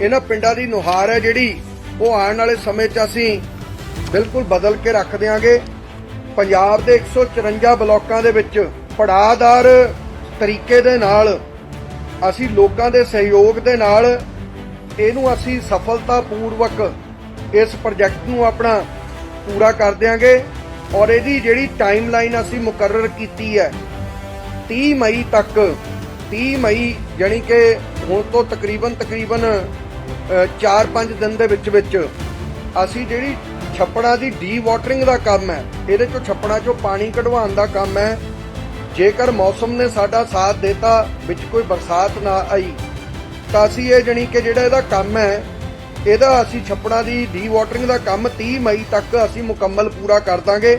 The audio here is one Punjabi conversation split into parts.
ਇਹਨਾਂ ਪਿੰਡਾਂ ਦੀ ਨੁਹਾਰ ਹੈ ਜਿਹੜੀ ਉਹ ਆਉਣ ਵਾਲੇ ਸਮੇਂ 'ਚ ਅਸੀਂ ਬਿਲਕੁਲ ਬਦਲ ਕੇ ਰੱਖ ਦਿਆਂਗੇ। ਪੰਜਾਬ ਦੇ 154 ਬਲਾਕਾਂ ਦੇ ਵਿੱਚ ਪੜਾਅਦਾਰ ਤਰੀਕੇ ਦੇ ਨਾਲ, ਅਸੀਂ ਲੋਕਾਂ ਦੇ ਸਹਿਯੋਗ ਦੇ ਨਾਲ ਇਹਨੂੰ ਅਸੀਂ ਸਫਲਤਾਪੂਰਵਕ ਇਸ ਪ੍ਰੋਜੈਕਟ ਨੂੰ ਆਪਣਾ ਪੂਰਾ ਕਰ ਦਿਆਂਗੇ ਔਰ ਇਹਦੀ ਜਿਹੜੀ ਟਾਈਮਲਾਈਨ ਅਸੀਂ ਮੁਕਰਰ ਕੀਤੀ ਹੈ 30 ਮਈ ਤੱਕ 30 ਮਈ ਜਾਣੀ ਕਿ ਹੁਣ ਤੋਂ ਤਕਰੀਬਨ ਤਕਰੀਬਨ 4-5 ਦਿਨ ਦੇ ਵਿੱਚ ਵਿੱਚ ਅਸੀਂ ਜਿਹੜੀ ਛੱਪੜਾਂ ਦੀ ਡੀ ਵਾਟਰਿੰਗ ਦਾ ਕੰਮ ਹੈ, ਇਹਦੇ ਚੋਂ ਛੱਪੜਾਂ ਚੋਂ ਪਾਣੀ ਕਢਵਾਉਣ ਦਾ ਕੰਮ ਹੈ। ਜੇਕਰ ਮੌਸਮ ਨੇ ਸਾਡਾ ਸਾਥ ਦਿੱਤਾ, ਵਿੱਚ ਕੋਈ ਬਰਸਾਤ ਨਾ ਆਈ, ਤਾਂ ਅਸੀਂ ਇਹ ਜਣੀ ਕਿ ਜਿਹੜਾ ਇਹਦਾ ਕੰਮ ਹੈ, ਇਹਦਾ ਅਸੀਂ ਛੱਪੜਾਂ ਦੀ ਡੀ ਵਾਟਰਿੰਗ ਦਾ ਕੰਮ 30 ਮਈ ਤੱਕ ਅਸੀਂ ਮੁਕੰਮਲ ਪੂਰਾ ਕਰ ਦਾਂਗੇ।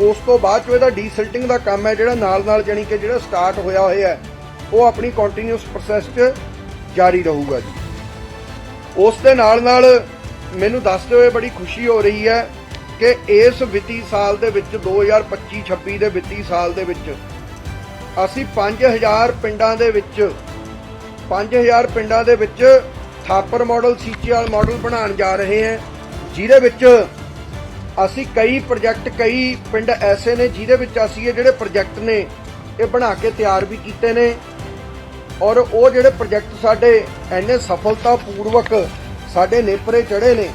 ਉਸ ਤੋਂ ਬਾਅਦ ਚ ਇਹਦਾ ਡੀਸਿਲਟਿੰਗ ਦਾ ਕੰਮ ਹੈ, ਜਿਹੜਾ ਨਾਲ ਨਾਲ ਜਣੀ ਕਿ ਜਿਹੜਾ ਸਟਾਰਟ ਹੋਇਆ ਹੋਇਆ ਹੈ, ਉਹ ਆਪਣੀ ਕੰਟੀਨਿਊਸ ਪ੍ਰੋਸੈਸ 'ਚ ਜਾਰੀ ਰਹੂਗਾ ਜੀ। ਉਸ ਦੇ ਨਾਲ ਨਾਲ ਮੈਨੂੰ ਦੱਸਦੇ ਹੋਏ ਬੜੀ ਖੁਸ਼ੀ ਹੋ ਰਹੀ ਹੈ ਕਿ ਇਸ ਵਿੱਤੀ ਸਾਲ ਦੇ ਵਿੱਚ 2025-26 ਦੇ ਵਿੱਤੀ ਸਾਲ ਦੇ ਵਿੱਚ ਅਸੀਂ 5000 ਪਿੰਡਾਂ ਦੇ ਵਿੱਚ 5000 ਪਿੰਡਾਂ ਦੇ ਵਿੱਚ ਥਾਪਰ ਮਾਡਲ ਸੀਚੀਆਲ ਮਾਡਲ ਬਣਾਉਣ ਜਾ ਰਹੇ ਹਾਂ, ਜਿਹਦੇ ਵਿੱਚ ਅਸੀਂ ਕਈ ਪ੍ਰੋਜੈਕਟ ਕਈ ਪਿੰਡ ਐਸੇ ਨੇ ਜਿਹਦੇ ਵਿੱਚ ਅਸੀਂ ਇਹ ਜਿਹੜੇ ਪ੍ਰੋਜੈਕਟ ਨੇ, ਇਹ ਬਣਾ ਕੇ ਤਿਆਰ ਵੀ ਕੀਤੇ ਨੇ। ਔਰ ਉਹ ਜਿਹੜੇ ਪ੍ਰੋਜੈਕਟ ਸਾਡੇ ਐਨੇ ਸਫਲਤਾਪੂਰਵਕ ਸਾਡੇ ਨੇਪਰੇ ਚੜੇ ਨੇ